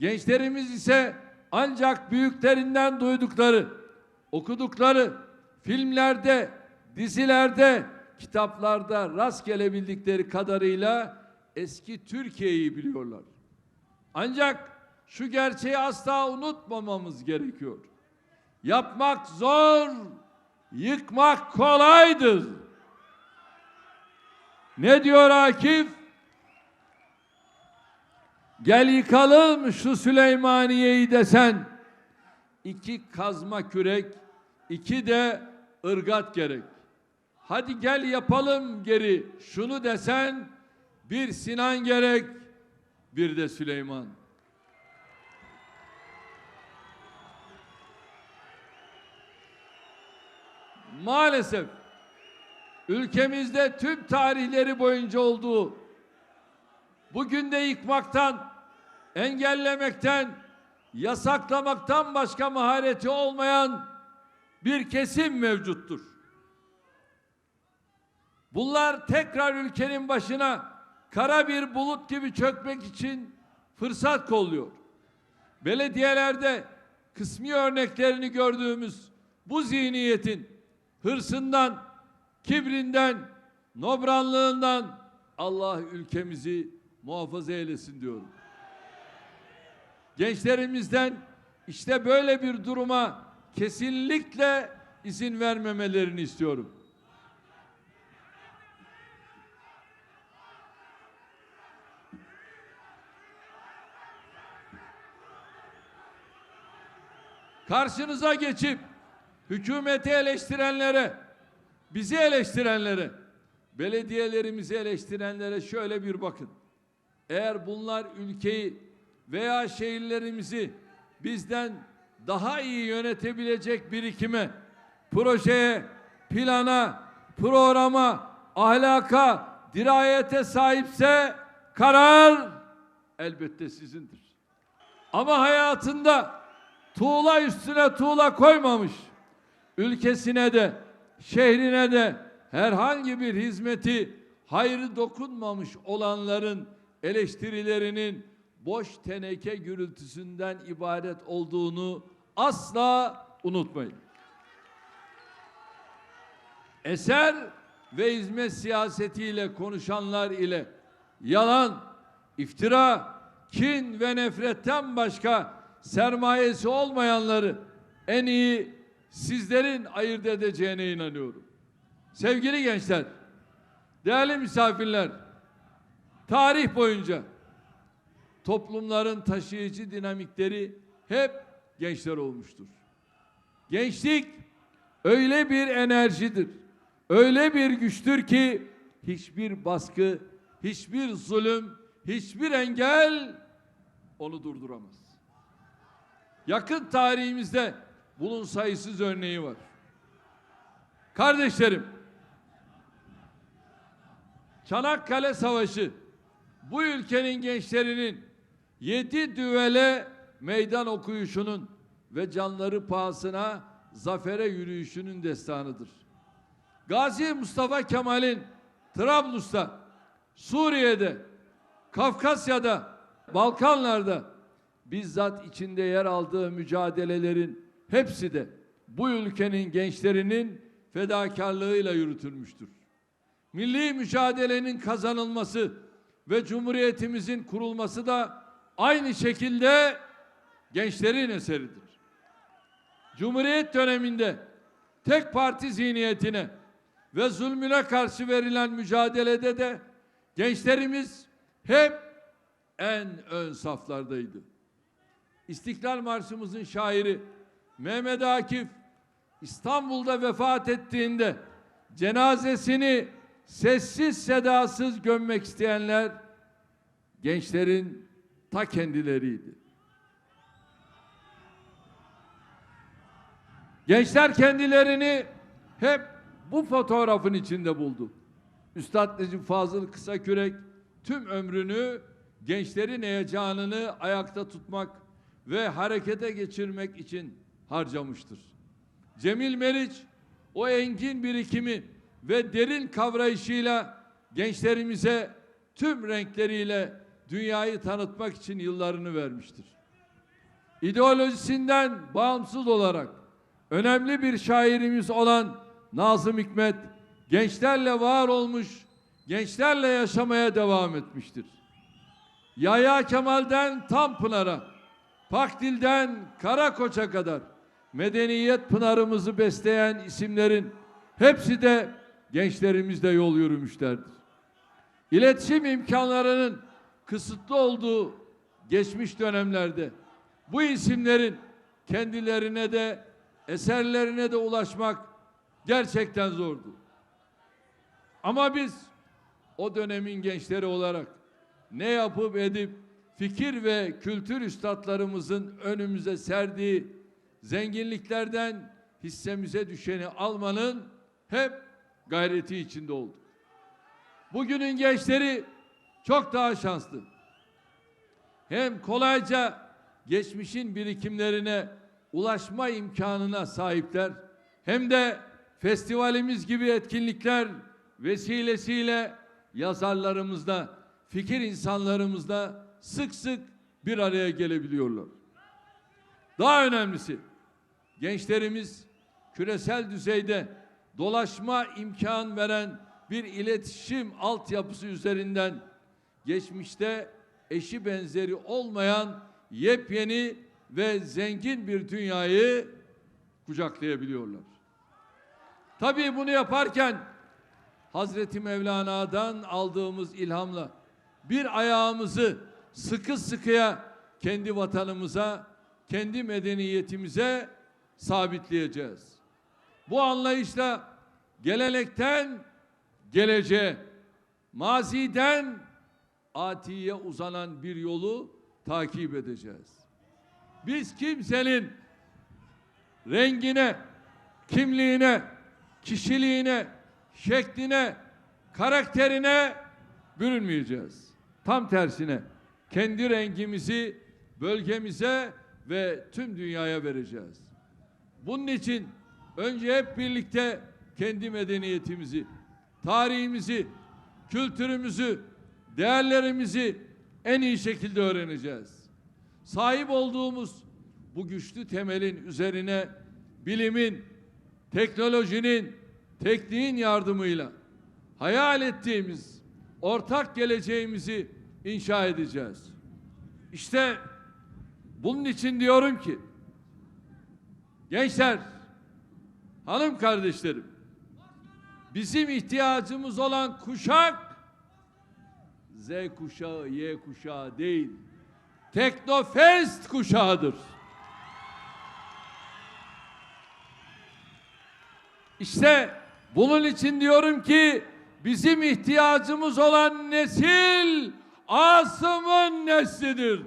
Gençlerimiz ise ancak büyüklerinden duydukları, okudukları, filmlerde, dizilerde, kitaplarda rast gelebildikleri kadarıyla eski Türkiye'yi biliyorlar. Ancak şu gerçeği asla unutmamamız gerekiyor. Yapmak zor, yıkmak kolaydır. Ne diyor Akif? Gel yıkalım şu Süleymaniye'yi desen. İki kazma kürek, iki de ırgat gerek. Hadi gel yapalım geri şunu desen. Bir Sinan gerek, bir de Süleyman. Maalesef ülkemizde tüm tarihleri boyunca olduğu bugün de yıkmaktan, engellemekten, yasaklamaktan başka mahareti olmayan bir kesim mevcuttur. Bunlar tekrar ülkenin başına kara bir bulut gibi çökmek için fırsat kolluyor. Belediyelerde kısmi örneklerini gördüğümüz bu zihniyetin hırsından, kibrinden, nobranlığından Allah ülkemizi muhafaza eylesin diyorum. Gençlerimizden işte böyle bir duruma kesinlikle izin vermemelerini istiyorum. Karşınıza geçip hükümeti eleştirenlere, bizi eleştirenlere, belediyelerimizi eleştirenlere şöyle bir bakın. Eğer bunlar ülkeyi veya şehirlerimizi bizden daha iyi yönetebilecek birikime, projeye, plana, programa, ahlaka, dirayete sahipse karar elbette sizindir. Ama hayatında tuğla üstüne tuğla koymamış, ülkesine de, şehrine de herhangi bir hizmeti hayrı dokunmamış olanların eleştirilerinin boş teneke gürültüsünden ibaret olduğunu asla unutmayın. Eser ve hizmet siyasetiyle konuşanlar ile yalan, iftira, kin ve nefretten başka sermayesi olmayanları en iyi sizlerin ayırt edeceğine inanıyorum. Sevgili gençler, değerli misafirler, tarih boyunca toplumların taşıyıcı dinamikleri hep gençler olmuştur. Gençlik öyle bir enerjidir, öyle bir güçtür ki hiçbir baskı, hiçbir zulüm, hiçbir engel onu durduramaz. Yakın tarihimizde bunun sayısız örneği var. Kardeşlerim, Çanakkale Savaşı bu ülkenin gençlerinin yedi düvele meydan okuyuşunun ve canları pahasına zafere yürüyüşünün destanıdır. Gazi Mustafa Kemal'in Trablus'ta, Suriye'de, Kafkasya'da, Balkanlarda bizzat içinde yer aldığı mücadelelerin hepsi de bu ülkenin gençlerinin fedakarlığıyla yürütülmüştür. Milli mücadelenin kazanılması ve Cumhuriyetimizin kurulması da aynı şekilde gençlerin eseridir. Cumhuriyet döneminde tek parti zihniyetine ve zulmüne karşı verilen mücadelede de gençlerimiz hep en ön saflardaydı. İstiklal Marşımızın şairi Mehmet Akif İstanbul'da vefat ettiğinde cenazesini sessiz sedasız gömmek isteyenler gençlerin ta kendileriydi. Gençler kendilerini hep bu fotoğrafın içinde buldu. Üstad Necip Fazıl Kısakürek tüm ömrünü gençlerin heyecanını ayakta tutmak ve harekete geçirmek için harcamıştır. Cemil Meriç o engin birikimi ve derin kavrayışıyla gençlerimize tüm renkleriyle dünyayı tanıtmak için yıllarını vermiştir. ideolojisinden bağımsız olarak önemli bir şairimiz olan Nazım Hikmet gençlerle var olmuş, gençlerle yaşamaya devam etmiştir. Yahya Kemal'den Tanpınar'a, Pakdil'den Karakoç'a kadar medeniyet pınarımızı besleyen isimlerin hepsi de gençlerimizle yol yürümüşlerdir. İletişim imkanlarının kısıtlı olduğu geçmiş dönemlerde bu isimlerin kendilerine de eserlerine de ulaşmak gerçekten zordu. Ama biz o dönemin gençleri olarak ne yapıp edip fikir ve kültür üstadlarımızın önümüze serdiği zenginliklerden hissemize düşeni almanın hep gayreti içinde olduk. Bugünün gençleri çok daha şanslı. Hem kolayca geçmişin birikimlerine ulaşma imkanına sahipler hem de festivalimiz gibi etkinlikler vesilesiyle yazarlarımızla, fikir insanlarımızla sık sık bir araya gelebiliyorlar. Daha önemlisi gençlerimiz küresel düzeyde dolaşma imkan veren bir iletişim altyapısı üzerinden geçmişte eşi benzeri olmayan yepyeni ve zengin bir dünyayı kucaklayabiliyorlar. Tabii bunu yaparken Hazreti Mevlana'dan aldığımız ilhamla bir ayağımızı sıkı sıkıya kendi vatanımıza, kendi medeniyetimize sabitleyeceğiz. Bu anlayışla gelenekten geleceğe, maziden atiye uzanan bir yolu takip edeceğiz. Biz kimsenin rengine, kimliğine, kişiliğine, şekline, karakterine bürünmeyeceğiz. Tam tersine kendi rengimizi bölgemize ve tüm dünyaya vereceğiz. Bunun için önce hep birlikte kendi medeniyetimizi, tarihimizi, kültürümüzü, değerlerimizi en iyi şekilde öğreneceğiz. Sahip olduğumuz bu güçlü temelin üzerine bilimin, teknolojinin, tekniğin yardımıyla hayal ettiğimiz ortak geleceğimizi inşa edeceğiz. İşte bunun için diyorum ki gençler, hanım kardeşlerim bizim ihtiyacımız olan kuşak Z kuşağı, Y kuşağı değil. Teknofest kuşağıdır. İşte bunun için diyorum ki bizim ihtiyacımız olan nesil Asım'ın neslidir.